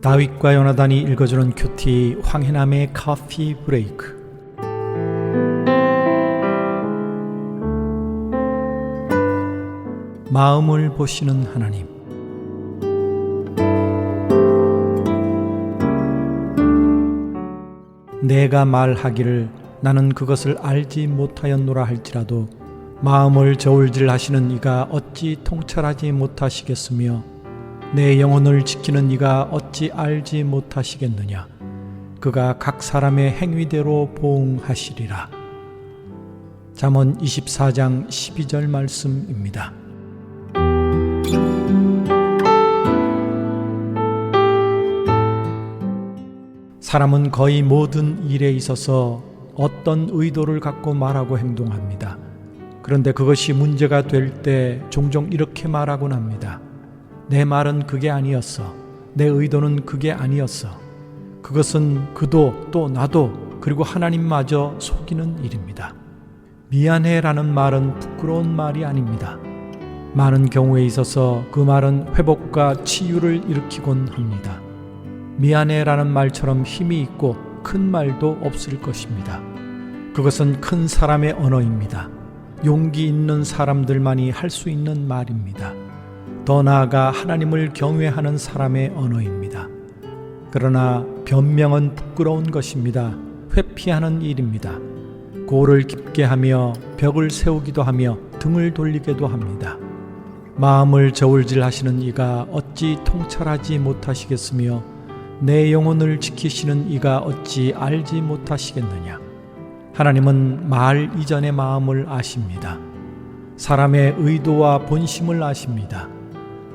다윗과 요나단이 읽어주는 큐티 황해남의 커피 브레이크. 마음을 보시는 하나님. 내가 말하기를 나는 그것을 알지 못하였노라 할지라도 마음을 저울질 하시는 이가 어찌 통찰하지 못하시겠으며 내 영혼을 지키는 이가 어찌 알지 못하시겠느냐 그가 각 사람의 행위대로 보응하시리라 잠언 24장 12절 말씀입니다. 사람은 거의 모든 일에 있어서 어떤 의도를 갖고 말하고 행동합니다. 그런데 그것이 문제가 될 때 종종 이렇게 말하곤 합니다. 내 말은 그게 아니었어. 내 의도는 그게 아니었어. 그것은 그도 또 나도 그리고 하나님마저 속이는 일입니다. 미안해라는 말은 부끄러운 말이 아닙니다. 많은 경우에 있어서 그 말은 회복과 치유를 일으키곤 합니다. 미안해라는 말처럼 힘이 있고 큰 말도 없을 것입니다. 그것은 큰 사람의 언어입니다. 용기 있는 사람들만이 할 수 있는 말입니다. 더 나아가 하나님을 경외하는 사람의 언어입니다. 그러나 변명은 부끄러운 것입니다. 회피하는 일입니다. 고를 깊게 하며 벽을 세우기도 하며 등을 돌리게도 합니다. 마음을 저울질 하시는 이가 어찌 통찰하지 못하시겠으며 내 영혼을 지키시는 이가 어찌 알지 못하시겠느냐. 하나님은 말 이전의 마음을 아십니다. 사람의 의도와 본심을 아십니다.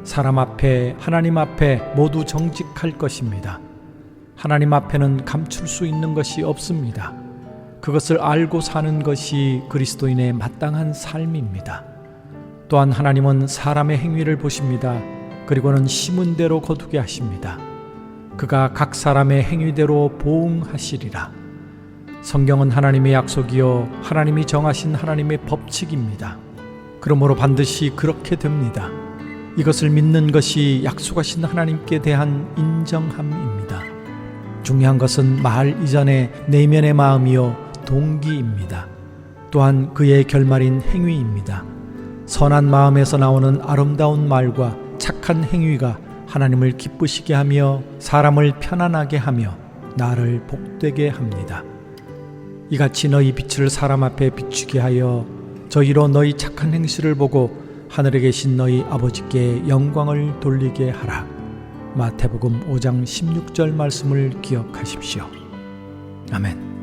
사람 앞에 하나님 앞에 모두 정직할 것입니다. 하나님 앞에는 감출 수 있는 것이 없습니다. 그것을 알고 사는 것이 그리스도인의 마땅한 삶입니다. 또한 하나님은 사람의 행위를 보십니다. 그리고는 심은 대로 거두게 하십니다. 그가 각 사람의 행위대로 보응하시리라. 성경은 하나님의 약속이요 하나님이 정하신 하나님의 법칙입니다. 그러므로 반드시 그렇게 됩니다. 이것을 믿는 것이 약속하신 하나님께 대한 인정함입니다. 중요한 것은 말 이전의 내면의 마음이요 동기입니다. 또한 그의 결말인 행위입니다. 선한 마음에서 나오는 아름다운 말과 착한 행위가 하나님을 기쁘시게 하며 사람을 편안하게 하며 나를 복되게 합니다. 이같이 너희 빛을 사람 앞에 비추게 하여 저희로 너희 착한 행실을 보고 하늘에 계신 너희 아버지께 영광을 돌리게 하라. 마태복음 5장 16절 말씀을 기억하십시오. 아멘.